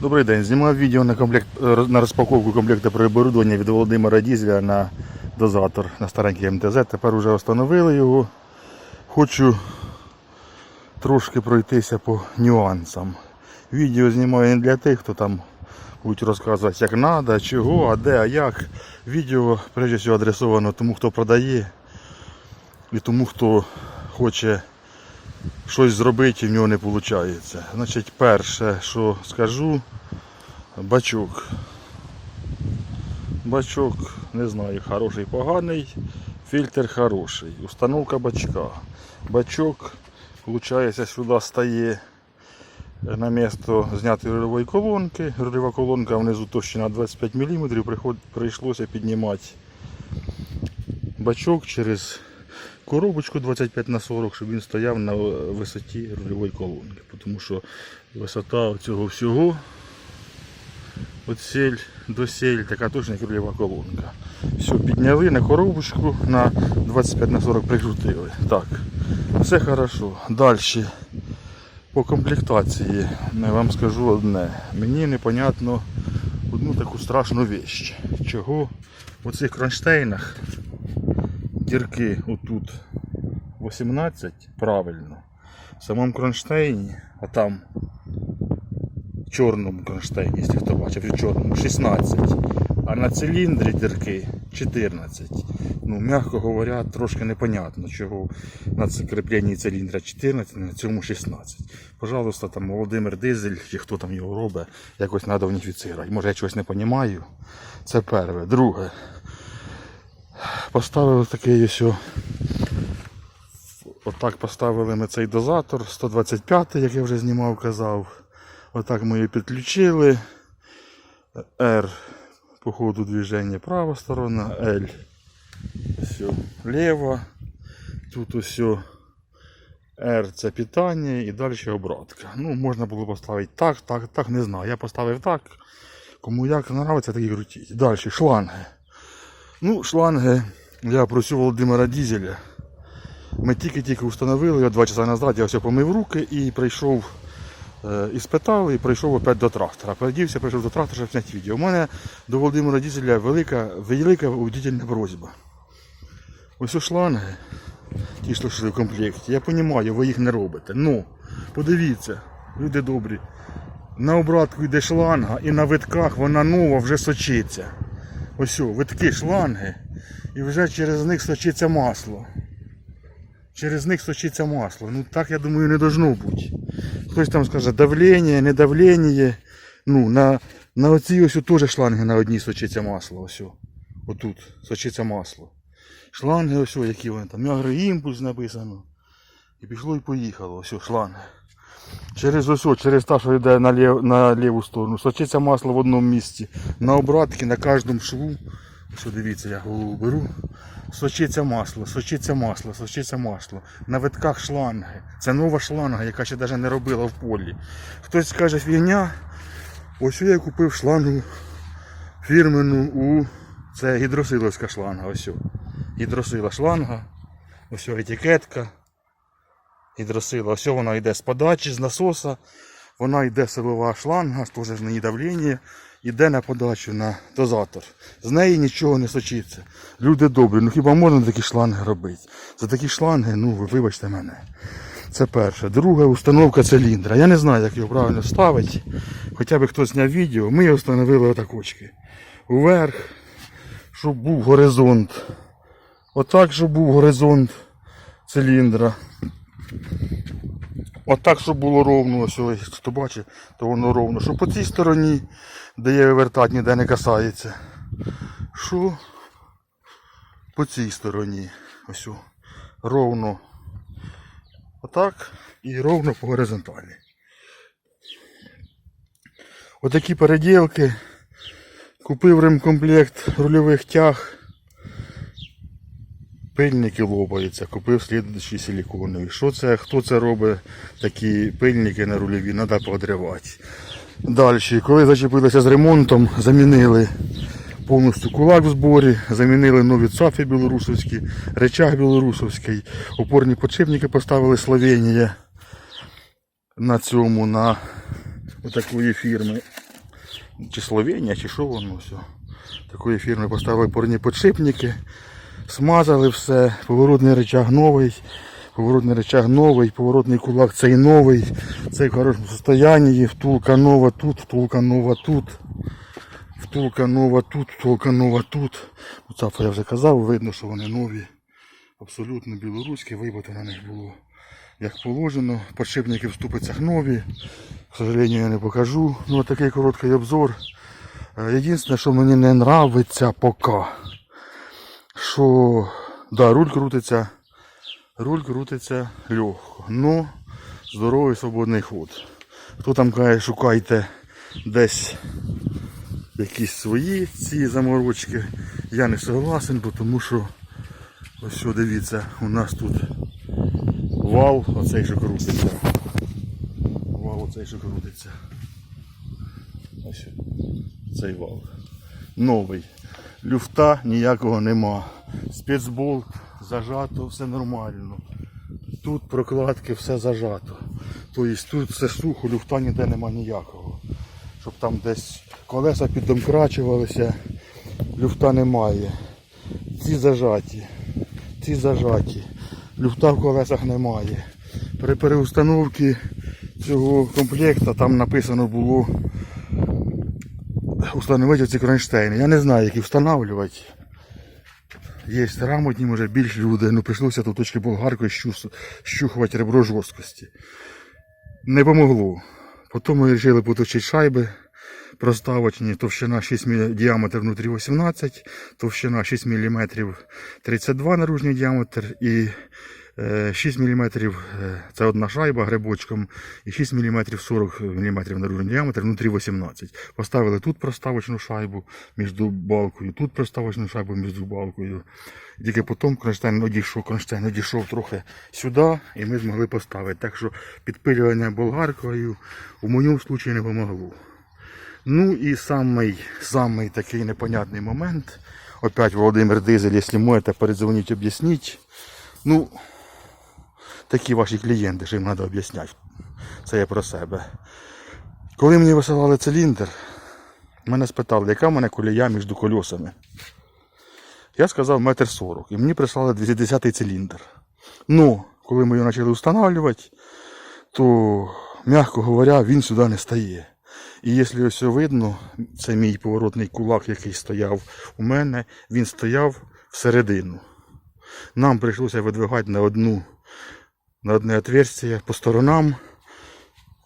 Добрий день. Знімав відео на комплект на розпаковку комплекта про оборудовання від Володимира Дізеля на дозатор на старенький МТЗ. Тепер вже встановили його. Хочу трошки пройтися по нюансам. Відео знімаю не для тих, хто там будуть розказувати, як треба, чого, а де, а як. Відео прежде всього адресовано тому, хто продає і тому, хто хоче щось зробити і в нього не виходить. Значить, перше, що скажу, бачок. Бачок, не знаю, хороший, поганий, фільтр хороший. Установка бачка. Бачок, виходить, сюди стає на місто знятої рульової колонки. Рульова колонка внизу товщина 25 мм, прийшлося піднімати бачок через коробочку 25 на 40, щоб він стояв на висоті рульової колонки. Тому що висота цього всього от сель до сель, така точно як рульова колонка. Все, підняли на коробочку на 25 на 40 прикрутили. Так, все хорошо. Далі. По комплектації я вам скажу одне. Мені непонятно одну таку страшну вещь. Чого у цих кронштейнах дірки отут 18 правильно. В самому кронштейні, а там в чорному кронштейні, якщо хто бачив, в чорному 16. А на циліндрі дірки 14. Ну, м'яко говоря, трошки непонятно, чого на це кріпленні циліндра 14, на цьому 16. Пожалуйста, там Володимир Дизель, чи хто там його робить, якось треба уніфіцирувати. Може я чогось не розумію. Це перше. Друге. Поставили такий ось. Отак поставили ми цей дозатор 125, як я вже знімав, казав. Отак ми її підключили. R по ходу движения права сторона, L все лево. Тут все R це питання і далі обратка. Ну, можна було поставити так, так, так, не знаю. Я поставив так. Кому як подобається, так і крутіть. Далі шланги. Ну, шланги я просив Володимира Дізеля. Ми тільки-тільки встановили його два часа назад, я все помив руки і прийшов е, і спитав, і прийшов опять до трактора. Передівся, прийшов до трактора, щоб зняти відео. У мене до Володимира Дізеля велика, велика аудительна просьба. Ось у шланги, ті, що йшли в комплекті, я розумію, ви їх не робите. Ну, подивіться, люди добрі. На обратку йде шланга і на витках вона нова вже сочиться. Ось, витки шланги, і вже через них сочиться масло. Через них сочиться масло. Ну так я думаю не должно бути. Хтось там скаже давлення, не давлення. Ну, на, на оцій ось теж шланги на одній сочиться масло. Ось. Отут сочиться масло. Шланги ось, які вони там. Агроімпульс написано. І пішло і поїхало. Ось шланги. Через ось, через та, що йде на, лів, на ліву сторону. Сочиться масло в одному місці. На обратки, на кожному шву. Що дивіться, я голову беру. Сочиться масло, сочиться масло, сочиться масло. На витках шланги. Це нова шланга, яка ще навіть не робила в полі. Хтось скаже фігня. Ось я купив шлангу фірмену у. Це гідросиловська шланга. Ось. Гідросила шланга. Ось етикетка. Гідросила. Ось вона йде з подачі, з насоса. Вона йде силова шланга, теж з неї давлення. Йде на подачу на дозатор. З неї нічого не сочиться. Люди добрі, ну хіба можна такі шланги робити? За такі шланги, ну ви вибачте мене. Це перше. Друге, установка циліндра. Я не знаю, як його правильно ставити. Хоча б хтось зняв відео, ми встановили отак очки. Уверх, щоб був горизонт. Отак, щоб був горизонт циліндра. Отак, щоб було ровно, ось ось, хто бачить, то воно ровно. Що по цій стороні, де є вивертать, ніде не касається. Що по цій стороні. Ось о, ровно. Отак і ровно по горизонталі. Отакі переділки. Купив ремкомплект рульових тяг. Пильники лопаються, купив слідчі силіконові. Що це, хто це робить, такі пильники на рульові, треба подривати. Далі, коли зачепилися з ремонтом, замінили повністю кулак в зборі, замінили нові цафи білорусовські, речах білорусовський, опорні подшипники поставили Словенія на цьому, на такої фірми. чи Словенія, чи що воно все. Такої фірми поставили порні подшипники, смазали все, поворотний рычаг новий, поворотний рычаг новий, поворотний кулак цей новий, цей в хорошому стані, втулка нова тут, втулка нова тут. Втулка нова тут, втулка нова тут. Цапа я вже казав, видно, що вони нові. Абсолютно білоруські, вибито на них було як положено. Подшипники в ступицях нові. К сожалению, я не покажу. Ну, такий короткий обзор. Е, Єдине, що мені не нравиться поки, що да, руль крутиться, руль крутиться легко. Ну, здоровий свободний ход. Хто там каже, шукайте десь якісь свої ці заморочки. Я не согласен, тому що ось що дивіться, у нас тут вал, оцей що крутиться. Вал оцей що крутиться. Ось цей вал. Новий. Люфта ніякого нема. Спецбол зажато, все нормально. Тут прокладки все зажато. Тобто тут все сухо, люфта ніде нема ніякого. Щоб там десь колеса піддомкрачувалися, люфта немає. Ці зажаті, ці зажаті. Люфта в колесах немає. При переустановці цього комплекту там написано було установити ці кронштейни. Я не знаю, які встановлювати. Є грамотні, може більш люди, ну прийшлося тут точки болгаркою щухувати ребро жорсткості. Не помогло. Потім ми вирішили поточити шайби проставочні, товщина 6 мм, діаметр внутрі 18, товщина 6 мм 32 наружний діаметр і 6 мм це одна шайба грибочком і 6 мм 40 мм наружний діаметр внутрі 18. Поставили тут проставочну шайбу між балкою, тут проставочну шайбу між балкою. Тільки потім кронштейн одійшов, кронштейн одійшов трохи сюди, і ми змогли поставити. Так що підпилювання болгаркою у моєму випадку не помогло. Ну і самий, самий такий непонятний момент. Опять Володимир Дизель, якщо можете, передзвоніть, об'ясніть. Ну, такі ваші клієнти, що їм треба об'ясняти. Це я про себе. Коли мені висилали циліндр, мене спитали, яка в мене колія між колесами. Я сказав метр сорок. І мені прислали 210 циліндр. Ну, коли ми його почали встановлювати, то, м'яко говоря, він сюди не стає. І якщо ось видно, це мій поворотний кулак, який стояв у мене, він стояв всередину. Нам прийшлося видвигати на одну на одне отверстие по сторонам,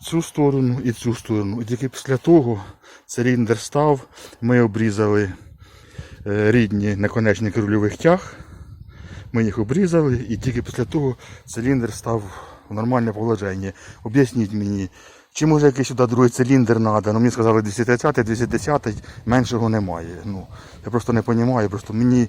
в цю сторону і цю сторону. І тільки після того циліндр став, ми обрізали е, рідні наконечники рульових тяг. Ми їх обрізали і тільки після того циліндр став в нормальне положення. Об'ясніть мені, чи може якийсь сюди другий циліндр треба? Ну, мені сказали 230, 210, меншого немає. Ну, я просто не розумію. Просто мені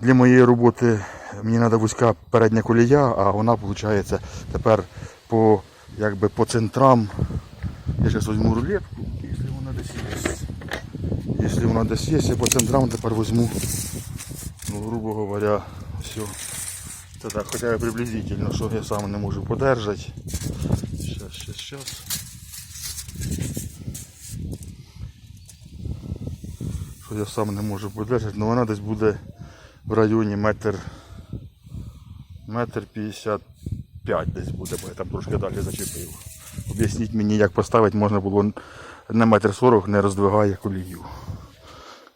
для моєї роботи мені треба вузька передня колія, а вона виходить тепер по, якби, по центрам. Я зараз візьму рулетку, якщо вона десь є. Якщо вона десь є, я по центрам тепер візьму, ну, грубо говоря, все. Це так, хоча я приблизительно, що я сам не можу подержати. Сейчас, сейчас, сейчас. Що я сам не можу подержати, але вона десь буде в районі метр, метр 55 десь буде, бо я там трошки далі зачепив. Об'ясніть мені, як поставити можна було на метр 40 не роздвигає колію.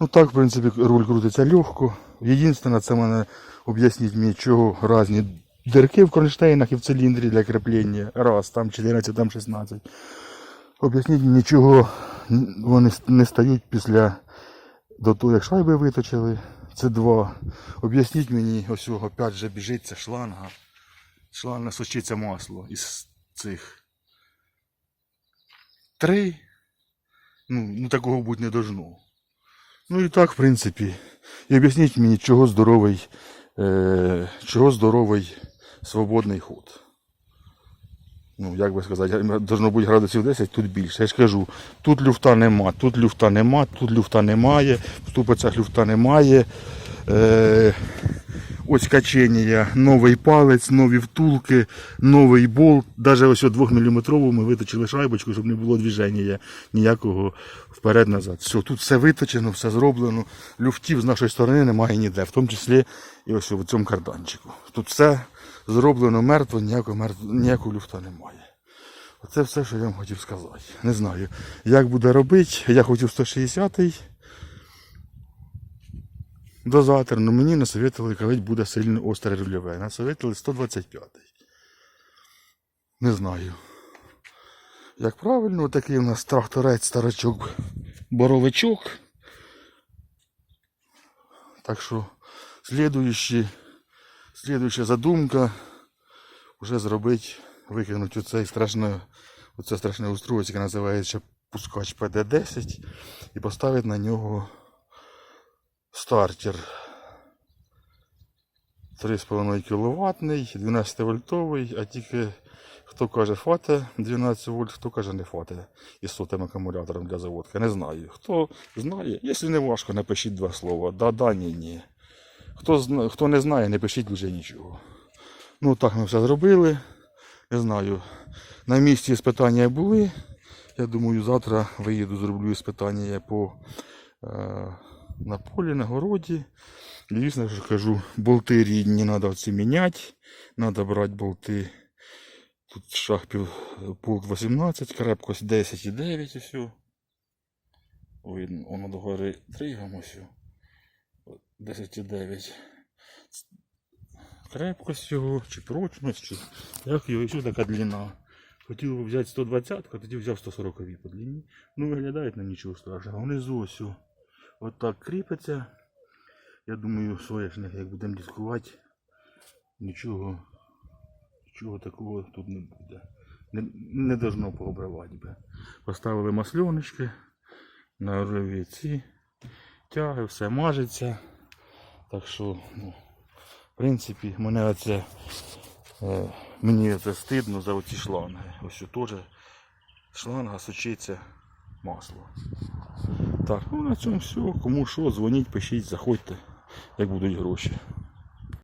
Ну так, в принципі, руль крутиться легко. Єдине, це мене об'ясніть мені, чого різні дирки в кронштейнах і в циліндрі для кріплення. Раз, там 14, там 16. Об'ясніть мені, чого вони не стають після до того, як шайби виточили. Це два. Об'ясніть мені, ось опять же біжить ця шланга. Шланга сочиться масло із цих. Три. Ну, ну такого бути не должно. Ну і так, в принципі. І об'ясніть мені, чого здоровий, е, чого здоровий свободний ход. Ну, як би сказати, должно бути градусів 10, тут більше. Я ж кажу, тут люфта нема, тут люфта нема, тут люфта немає, в ступицях люфта немає. Е, ось качення, новий палець, нові втулки, новий болт. Навіть ось 2 мм ми виточили шайбочку, щоб не було движення ніякого вперед-назад. Все, тут все виточено, все зроблено. Люфтів з нашої сторони немає ніде, в тому числі і ось в цьому карданчику. Тут все зроблено мертво, ніякого, мертво, ніякого люфта немає. Оце все, що я вам хотів сказати. Не знаю, як буде робити. Я хотів 160-й дозатор, але мені насоветували, коли буде сильно остре рульове. Насоветували 125-й. Не знаю. Як правильно, такий у нас тракторець, старачок, боровичок. Так що, слідуючі, слідуюча задумка вже зробити, викинути оцей страшне, оце страшне устройство, яке називається пускач PD10 і поставити на нього стартер 3,5 кВт, 12 вольтовий, а тільки хто каже фате 12 вольт, хто каже не фате із сотим акумулятором для заводки. Не знаю. Хто знає, якщо не важко, напишіть два слова. Да, да, ні, ні. Хто, хто не знає, не пишіть вже нічого. Ну так ми все зробили. Не знаю. На місці спитання були. Я думаю, завтра виїду, зроблю спитання по е, на полі, на городі. Звісно, що кажу, болти рідні треба ці міняти. Треба брати болти. Тут шах пів, пулк 18, крепкость 10,9 і все. Видно, воно догори тригом ось. 10,9. Крепкость його, чи прочність, чи як його, і що така длина. Хотів би взяти 120, а тоді взяв 140 по длині. Ну, виглядають на нічого страшного. Внизу ось отак кріпиться. Я думаю, соняшник, як будемо дискувати, нічого, нічого такого тут не буде. Не, не пообривати би. Поставили масльоночки на ці тяги, все мажеться. Так що, ну, в принципі, мене оце, е, мені це стидно за оці шланги. Ось теж шланга сочиться масло. Так, ну на цьому все. Кому що, дзвоніть, пишіть, заходьте, як будуть гроші.